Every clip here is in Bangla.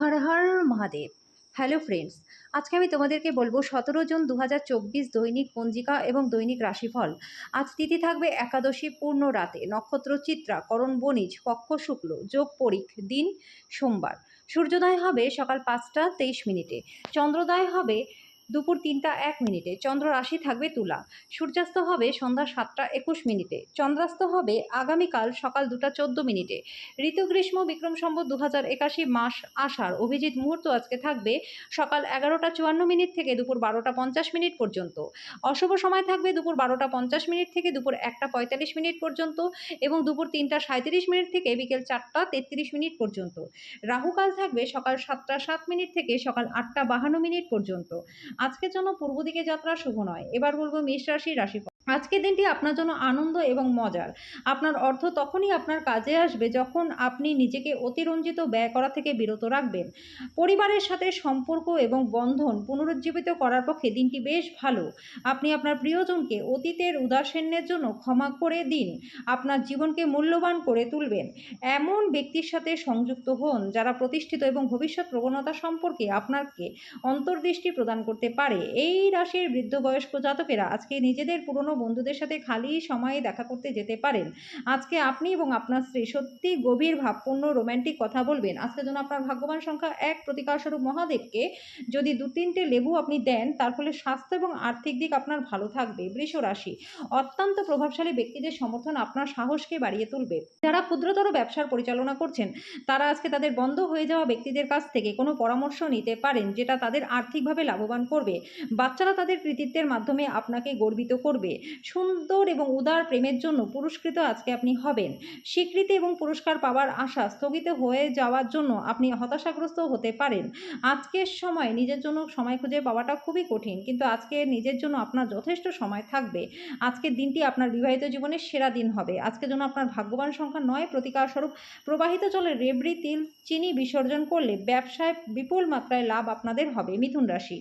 হর হর মহাদেব। হ্যালো ফ্রেন্ডস আজকে আমি তোমাদেরকে বলব সতেরো জুন দু হাজার চব্বিশ দৈনিক পঞ্জিকা এবং দৈনিক রাশিফল। আজ তিথি থাকবে একাদশী পূর্ণ রাতে, নক্ষত্র চিত্রা, করণ বণিজ পক্ষ শুক্ল, যোগ পরিখ দিন সোমবার। সূর্যোদয় হবে সকাল পাঁচটা তেইশ মিনিটে, চন্দ্রোদয় হবে দুপুর তিনটা এক মিনিটে। চন্দ্র রাশি থাকবে তুলা। সূর্যাস্ত হবে সন্ধ্যা সাতটা একুশ মিনিটে। চন্দ্রাস্ত হবে আগামীকাল সকাল দুটা চোদ্দ মিনিটে। ঋতু গ্রীষ্ম বিক্রম সম্বত দু হাজার একাশি মাস আষাঢ়। অভিজিৎ মুহূর্ত আজকে থাকবে সকাল এগারোটা চুয়ান্ন মিনিট থেকে দুপুর বারোটা পঞ্চাশ মিনিট পর্যন্ত। অশুভ সময় থাকবে দুপুর বারোটা পঞ্চাশ মিনিট থেকে দুপুর একটা পঁয়তাল্লিশ মিনিট পর্যন্ত এবং দুপুর তিনটা সাঁত্রিশ মিনিট থেকে বিকেল চারটা তেত্রিশ মিনিট পর্যন্ত। রাহুকাল থাকবে সকাল সাতটা সাত মিনিট থেকে সকাল আটটা বাহান্ন মিনিট পর্যন্ত। আজকের জন্য পূর্ব দিকে যাত্রা শুভ নয়। এবার বলব মেষ রাশি রাশিফল। আজকের দিনটি আপনার জন্য আনন্দ এবং মজার। আপনার অর্থ তখনই আপনার কাজে আসবে যখন আপনি নিজেকে অতিরঞ্জিত ব্যয় করা থেকে বিরত রাখবেন। পরিবারের সাথে সম্পর্ক এবং বন্ধন পুনরুজ্জীবিত করার পক্ষে দিনটি বেশ ভালো। আপনি আপনার প্রিয়জনকে অতীতের উদাসীন্যের জন্য ক্ষমা করে দিন। আপনার জীবনকে মূল্যবান করে তুলবেন। এমন ব্যক্তির সাথে সংযুক্ত হন যারা প্রতিষ্ঠিত এবং ভবিষ্যৎ প্রবণতা সম্পর্কে আপনাকে অন্তর্দৃষ্টি প্রদান করতে পারে। এই রাশির বৃদ্ধ বয়স্ক জাতকেরা আজকে নিজেদের পুরনো বন্ধুদের সাথে খালি সময়ে দেখা করতে যেতে পারেন। আজকে আপনি এবং আপনার স্ত্রী সত্যি গভীর ভাবপূর্ণ রোম্যান্টিক কথা বলবেন। আজকের জন্য আপনার ভাগ্যবান সংখ্যা এক। প্রতিকারস্বরূপ মহাদেবকে যদি দু তিনটে লেবু আপনি দেন, তার ফলে স্বাস্থ্য এবং আর্থিক দিক আপনার ভালো থাকবে। বৃষ রাশি, অত্যন্ত প্রভাবশালী ব্যক্তিদের সমর্থন আপনার সাহসকে বাড়িয়ে তুলবে। যারা ক্ষুদ্রতর ব্যবসার পরিচালনা করছেন, তারা আজকে তাদের বন্ধ হয়ে যাওয়া ব্যক্তিদের কাছ থেকে কোনো পরামর্শ নিতে পারেন, যেটা তাদের আর্থিকভাবে লাভবান করবে। বাচ্চারা তাদের কৃতিত্বের মাধ্যমে আপনাকে গর্বিত করবে। সুন্দর এবং উদার প্রেমের জন্য পুরস্কৃত আজকে আপনি হবেন। স্বীকৃতি এবং পুরস্কার পাওয়ার আশা স্থগিত হয়ে যাওয়ার জন্য আপনি হতাশাগ্রস্ত হতে পারেন। আজকের সময় নিজের জন্য সময় খুঁজে পাওয়াটা খুবই কঠিন, কিন্তু আজকে নিজের জন্য আপনার যথেষ্ট সময় থাকবে। আজকের দিনটি আপনার বিবাহিত জীবনের সেরা দিন হবে। আজকের জন্য আপনার ভাগ্যবান সংখ্যা নয় প্রতিকার স্বরূপ প্রবাহিত জলে রেবড়ি, তিল, চিনি বিসর্জন করলে ব্যবসায় বিপুল মাত্রায় লাভ আপনাদের হবে। মিথুন রাশি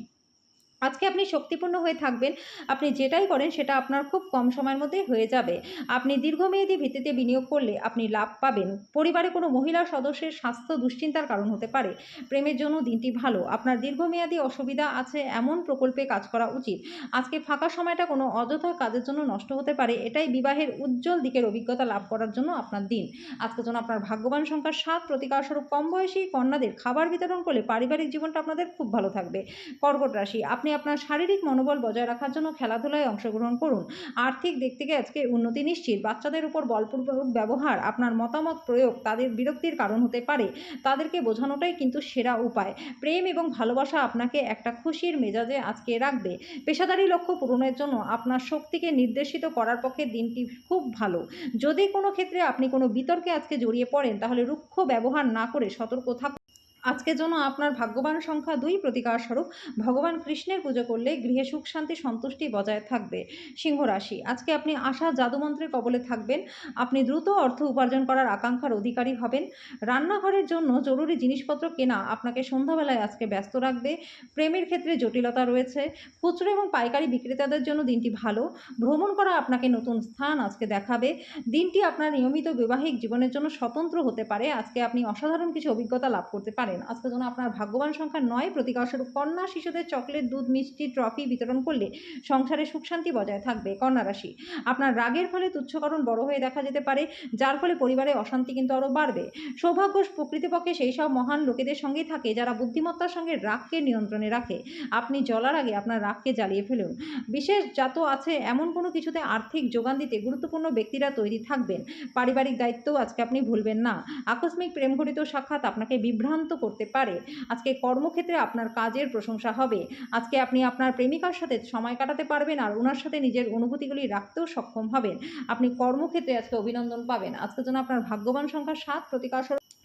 আজকে আপনি শক্তিপূর্ণ হয়ে থাকবেন। আপনি যেটাই করেন সেটা আপনার খুব কম সময়ের মধ্যে হয়ে যাবে। আপনি দীর্ঘমেয়াদী ভিত্তিতে বিনিয়োগ করলে আপনি লাভ পাবেন। পরিবারে কোনো মহিলা সদস্যের স্বাস্থ্য দুশ্চিন্তার কারণ হতে পারে। প্রেমের জন্য দিনটি ভালো। আপনার দীর্ঘমেয়াদী অসুবিধা আছে এমন প্রকল্পে কাজ করা উচিত। আজকে ফাঁকা সময়টা কোনো অযথা কাজের জন্য নষ্ট হতে পারে। এটাই বিবাহের উজ্জ্বল দিকের অভিজ্ঞতা লাভ করার জন্য আপনার দিন। আজকের জন্য আপনার ভাগ্যবান সংখ্যা সাত প্রতিকারস্বরূপ কম বয়সী কন্যাদের খাবার বিতরণ করলে পারিবারিক জীবনটা আপনাদের খুব ভালো থাকবে। কর্কট রাশি, আপনি আপনার শারীরিক মনোবল বজায় রাখার জন্য খেলাধুলায় অংশগ্রহণ করুন। আর্থিক দিক থেকে আজকে উন্নতি নিশ্চিত। বাচ্চাদের উপর বলপূর্বক ব্যবহার, আপনার মতামত প্রয়োগ, তাদের বিরক্তির কারণ হতে পারে। তাদেরকে বোঝানোটাই কিন্তু সেরা উপায়। প্রেম এবং ভালোবাসা আপনাকে একটা খুশির মেজাজে আজকে রাখবে। পেশাদারি লক্ষ্য পূরণের জন্য আপনার শক্তিকে নির্দেশিত করার পক্ষে দিনটি খুব ভালো। যদি কোনো ক্ষেত্রে আপনি কোনো বিতর্কে আজকে জড়িয়ে পড়েন, তাহলে রুক্ষ ব্যবহার না করে সতর্ক থাকুন। আজকের জন্য আপনার ভাগ্যবান সংখ্যা দুই প্রতিকার স্বরূপ ভগবান কৃষ্ণের পুজো করলে গৃহে সুখ, শান্তি, সন্তুষ্টি বজায় থাকবে। সিংহ রাশি, আজকে আপনি আশা জাদুমন্ত্রের কবলে থাকবেন। আপনি দ্রুত অর্থ উপার্জন করার আকাঙ্ক্ষার অধিকারী হবেন। রান্নাঘরের জন্য জরুরি জিনিসপত্র কেনা আপনাকে সন্ধ্যাবেলায় আজকে ব্যস্ত রাখবে। প্রেমের ক্ষেত্রে জটিলতা রয়েছে। খুচরো এবং পাইকারি বিক্রেতাদের জন্য দিনটি ভালো। ভ্রমণ করা আপনাকে নতুন স্থান আজকে দেখাবে। দিনটি আপনার নিয়মিত বৈবাহিক জীবনের জন্য স্বতন্ত্র হতে পারে। আজকে আপনি অসাধারণ কিছু অভিজ্ঞতা লাভ করতে পারেন। আজকের জন্য আপনার ভাগ্যবান সংখ্যা নয় প্রতিকারস্বরূপ কন্যা শিশুদের চকলেট, দুধ, মিষ্টি, ট্রফি বিতরণ করলে সংসারে সুখ শান্তি বজায় থাকবে, কন্যা রাশি। আপনার রাগের ফলে তুচ্ছকরণ বড় হয়ে দেখা যেতে পারে, যার ফলে পরিবারে অশান্তি কিন্তু আরও বাড়বে। সৌভাগ্য প্রকৃতপক্ষে সেই সব মহান লোকেদের সঙ্গেই থাকে, যারা বুদ্ধিমত্তার সঙ্গে রাগকে নিয়ন্ত্রণে রাখে। আপনি জ্বলার আগে আপনার রাগকে জ্বালিয়ে ফেলুন। বিশেষ জাত আছে, এমন কোনো কিছুতে আর্থিক যোগান দিতে গুরুত্বপূর্ণ ব্যক্তিরা তৈরি থাকবেন। পারিবারিক দায়িত্বও আজকে আপনি ভুলবেন না। আকস্মিক প্রেমঘটিত সাক্ষাৎ আপনাকে বিভ্রান্ত করতে পারে। আজকে কর্মক্ষেত্রে আপনার কাজের প্রশংসা হবে। আজকে আপনি আপনার প্রেমিকার সাথে সময় কাটাতে পারবেন আর ওনার সাথে নিজের অনুভূতিগুলি রাখতেও সক্ষম হবেন। আপনি কর্মক্ষেত্রে আজকে অভিনন্দন পাবেন। আজকে যেন আপনার ভাগ্যবান সংখ্যা সাত প্রতিকার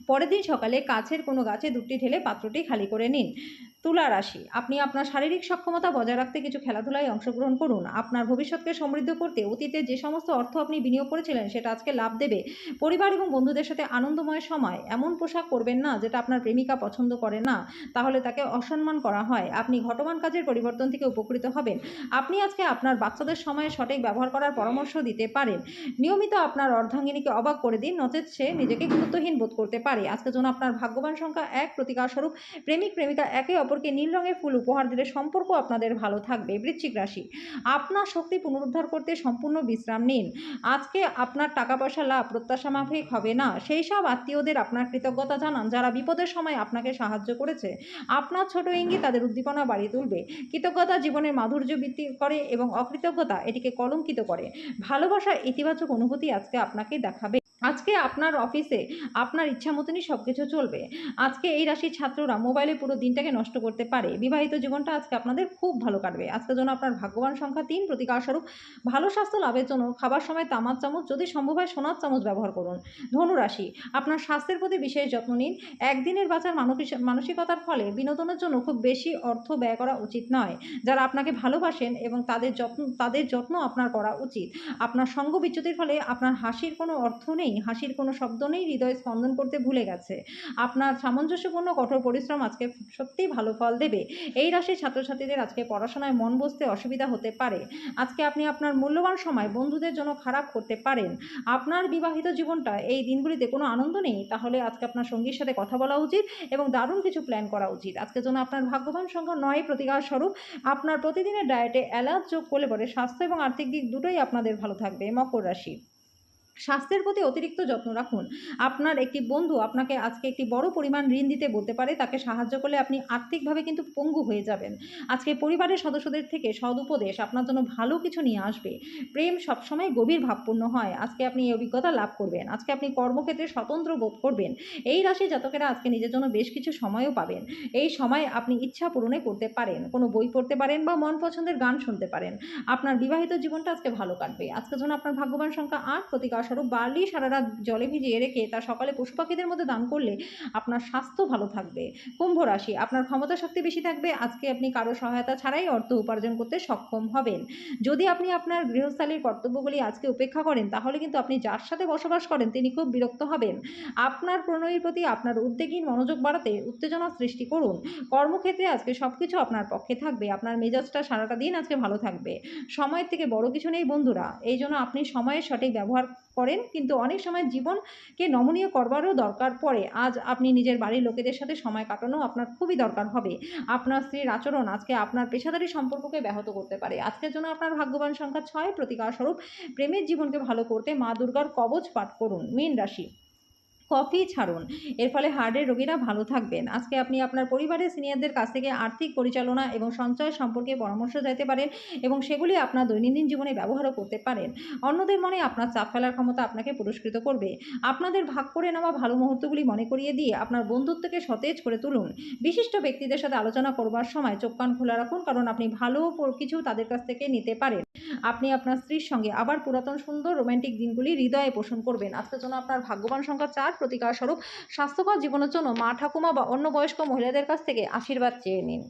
পরের দিন সকালে কাছের কোনো গাছে দুটি ঢেলে পাত্রটি খালি করে নিন। তুলা রাশি। আপনি আপনার শারীরিক সক্ষমতা বজায় রাখতে কিছু খেলাধুলায় অংশগ্রহণ করুন। আপনার ভবিষ্যৎকে সমৃদ্ধ করতে অতীতে যে সমস্ত অর্থ আপনি বিনিয়োগ করেছিলেন, সেটা আজকে লাভ দেবে। পরিবার এবং বন্ধুদের সাথে আনন্দময় সময়। এমন পোশাক করবেন না, যেটা আপনার প্রেমিকা পছন্দ করে না। তাহলে তাকে অসম্মান করা হয়। আপনি ঘটমান কাজের পরিবর্তন থেকে উপকৃত হবেন। আপনি আজকে আপনার বাচ্চাদের সময়ে সঠিক ব্যবহার করার পরামর্শ দিতে পারেন। নিয়মিত আপনার অর্ধাঙ্গিনীকে অবাক করে দিন নচেত সে নিজেকে গুরুত্বহীন বোধ করতে পারে। আজকের জন্য আপনার ভাগ্যবান সংখ্যা এক প্রতিকার স্বরূপ প্রেমিক প্রেমিকা একে অপরকে নীল রঙের ফুল উপহার দিলে সম্পর্ক আপনাদের ভালো থাকবে। বৃশ্চিক রাশি, আপনার শক্তি পুনরুদ্ধার করতে সম্পূর্ণ বিশ্রাম নিন। আজকে আপনার টাকা পয়সা লাভ, প্রত্যাশা মাফিক হবে না। সেই সব আত্মীয়দের আপনার কৃতজ্ঞতা জানান, যারা বিপদের সময় আপনাকে সাহায্য করেছে। আপনার ছোট ইঙ্গিত তাদের উদ্দীপনা বাড়িয়ে তুলবে। কৃতজ্ঞতা জীবনের মাধুর্য বৃদ্ধি করে এবং অকৃতজ্ঞতা এটিকে কলঙ্কিত করে। ভালোবাসা ইতিবাচক অনুভূতি আজকে আপনাকে দেখাবে। আজকে আপনার অফিসে আপনার ইচ্ছা মতনই সব কিছু চলবে। আজকে এই রাশির ছাত্ররা মোবাইলে পুরো দিনটাকে নষ্ট করতে পারে। বিবাহিত জীবনটা আজকে আপনাদের খুব ভালো কাটবে। আজকের জন্য আপনার ভাগ্যবান সংখ্যা তিন, প্রতিকার স্বরূপ ভালো স্বাস্থ্য লাভের জন্য খাবার সময় তামার চামচ, যদি সম্ভব হয় সোনার চামচ ব্যবহার করুন। ধনু রাশি আপনার স্বাস্থ্যের প্রতি বিশেষ যত্ন নিন। একদিনের মানসিক- মানসিকতার ফলে বিনোদনের জন্য খুব বেশি অর্থ ব্যয় করা উচিত নয়। যারা আপনাকে ভালোবাসেন এবং তাদের যত্ন তাদের যত্ন আপনার করা উচিত। আপনার সঙ্গ বিচ্যুতির ফলে আপনার হাসির কোনো অর্থ নেই। হাসির কোনো শব্দ নেই, হৃদয় স্পন্দন করতে ভুলে গেছে। আপনার সামঞ্জস্যপূর্ণ কঠোর পরিশ্রম আজকে সত্যিই ভালো ফল দেবে। এই রাশির ছাত্রছাত্রীদের আজকে পড়াশোনায় মন বসতে অসুবিধা হতে পারে। আজকে আপনি আপনার মূল্যবান সময় বন্ধুদের জন্য খারাপ করতে পারেন। আপনার বিবাহিত জীবনটা এই দিনগুলিতে কোনো আনন্দ নেই, তাহলে আজকে আপনার সঙ্গীর সাথে কথা বলা উচিত এবং দারুণ কিছু প্ল্যান করা উচিত। আজকের জন্য আপনার ভাগ্যবান সংখ্যা নয় প্রতিকার স্বরূপ। আপনার প্রতিদিনের ডায়েটে এলাচ যোগ করলে পরে স্বাস্থ্য এবং আর্থিক দিক দুটোই আপনাদের ভালো থাকবে। মকর রাশি। স্বাস্থ্যের প্রতি অতিরিক্ত যত্ন রাখুন। আপনার একটি বন্ধু আপনাকে আজকে একটি বড় পরিমাণ ঋণ দিতে বলতে পারে, তাকে সাহায্য করলে আপনি আর্থিকভাবে কিন্তু পঙ্গু হয়ে যাবেন। আজকে পরিবারের সদস্যদের থেকে সদুপদেশ আপনার জন্য ভালো কিছু নিয়ে আসবে। প্রেম সবসময় গভীর ভাবপূর্ণ হয়। আজকে আপনি এই অভিজ্ঞতা লাভ করবেন। আজকে আপনি কর্মক্ষেত্রে স্বতন্ত্র বোধ করবেন। এই রাশি জাতকেরা আজকে নিজের জন্য বেশ কিছু সময়ও পাবেন। এই সময় আপনি ইচ্ছা পূরণে করতে পারেন। কোনো বই পড়তে পারেন বা মন পছন্দের গান শুনতে পারেন। আপনার বিবাহিত জীবনটা আজকে ভালো কাটবে। আজকের জন্য আপনার ভাগ্যবান সংখ্যা আট, প্রতিকার স্বরূপ বার্লি সারা রাত জলে ভিজিয়ে রেখে তা সকালে পশু পাখিদের মধ্যে দান করলে আপনার স্বাস্থ্য ভালো থাকবে। কুম্ভ রাশি, আপনার ক্ষমতা শক্তি বেশি থাকবে, আজকে আপনি কারও সহায়তা ছাড়াই অর্থ উপার্জন করতে সক্ষম হবেন। যদি আপনি আপনার গৃহস্থালীর কর্তব্যগুলি আজকে উপেক্ষা করেন, তাহলে কিন্তু আপনি যার সাথে বসবাস করেন, তিনি খুব বিরক্ত হবেন। আপনার প্রণয়ীর প্রতি আপনার উদ্যোগী মনোযোগ বাড়াতে উত্তেজনা সৃষ্টি করুন। কর্মক্ষেত্রে আজকে সব কিছু আপনার পক্ষে থাকবে, আপনার মেজাজটা সারাটা দিন আজকে ভালো থাকবে। সময়ের থেকে বড় কিছু নেই বন্ধুরা, এই জন্য আপনি সময়ের সঠিক ব্যবহার করেন, কিন্তু অনেক সময় জীবনকে নমনীয় করবারও দরকার পড়ে। আজ আপনি নিজের বাড়ির লোকেদের সাথে সময় কাটানো আপনার খুবই দরকার হবে। আপনার স্ত্রীর আচরণ আজকে আপনার পেশাদারি সম্পর্ককে ব্যাহত করতে পারে। আজকের জন্য আপনার ভাগ্যবান সংখ্যা ছয়। প্রতিকার স্বরূপ, প্রেমের জীবনকে ভালো করতে মা দুর্গার কবচ পাঠ করুন। মীন রাশি। কফি ছাড়ুন। এর ফলে হার্টের রোগীরা ভালো থাকবেন। আজকে আপনি আপনার পরিবারের সিনিয়রদের কাছ থেকে আর্থিক পরিচালনা এবং সঞ্চয় সম্পর্কে পরামর্শ চাইতে পারেন এবং সেগুলি আপনার দৈনন্দিন জীবনে ব্যবহারও করতে পারেন। অন্যদের মনে আপনার চাপ ফেলার ক্ষমতা আপনাকে পুরস্কৃত করবে। আপনাদের ভাগ করে নেওয়া ভালো মুহূর্তগুলি মনে করিয়ে দিয়ে আপনার বন্ধুত্বকে সতেজ করে তুলুন। বিশিষ্ট ব্যক্তিদের সাথে আলোচনা করবার সময় চোখ কান খোলা রাখুন কারণ আপনি ভালো কিছু তাদের কাছ থেকে নিতে পারেন। আপনি আপনার স্ত্রীর সঙ্গে আবার পুরাতন সুন্দর রোমান্টিক দিনগুলি হৃদয়ে পোষণ করবেন। আজকের জন্য আপনার ভাগ্যবান সংখ্যা চার। প্রতিকার স্বরূপ স্বাস্থ্যকর জীবনের জন্য মা ঠাকুমা বা অন্য বয়স্ক মহিলাদের কাছ থেকে আশীর্বাদ চেয়ে নিন।